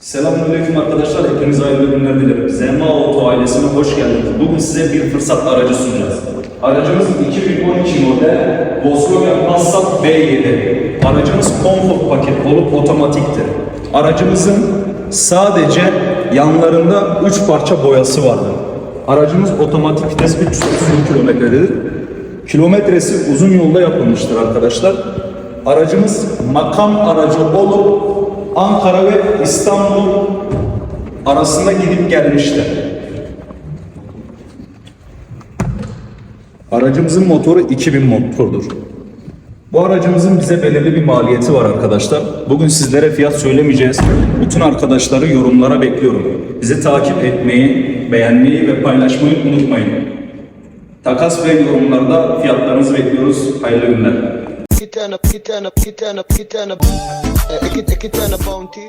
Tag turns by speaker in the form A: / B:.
A: Selamünaleyküm arkadaşlar. Hepinize hayırlı günler dilerim. Zema Auto ailesine hoş geldiniz. Bugün size bir fırsat aracı sunacağız. Aracımız 2012 model Volkswagen Passat B7. Aracımız Comfort paket olup otomatiktir. Aracımızın sadece yanlarında 3 parça boyası vardır. Aracımız otomatik vites 330 kilometredir. Kilometresi uzun yolda yapılmıştır arkadaşlar. Aracımız makam aracı olup Ankara ve İstanbul arasında gidip gelmiştir. Aracımızın motoru 2000 motordur. Bu aracımızın bize belirli bir maliyeti var arkadaşlar. Bugün sizlere fiyat söylemeyeceğiz. Bütün arkadaşları yorumlara bekliyorum. Bizi takip etmeyi, beğenmeyi ve paylaşmayı unutmayın. Takas ve yorumlarda fiyatlarınızı bekliyoruz. Hayırlı günler.
B: Kitana, kitana, kitana, kitana, eh, ikit- ikitana bounty.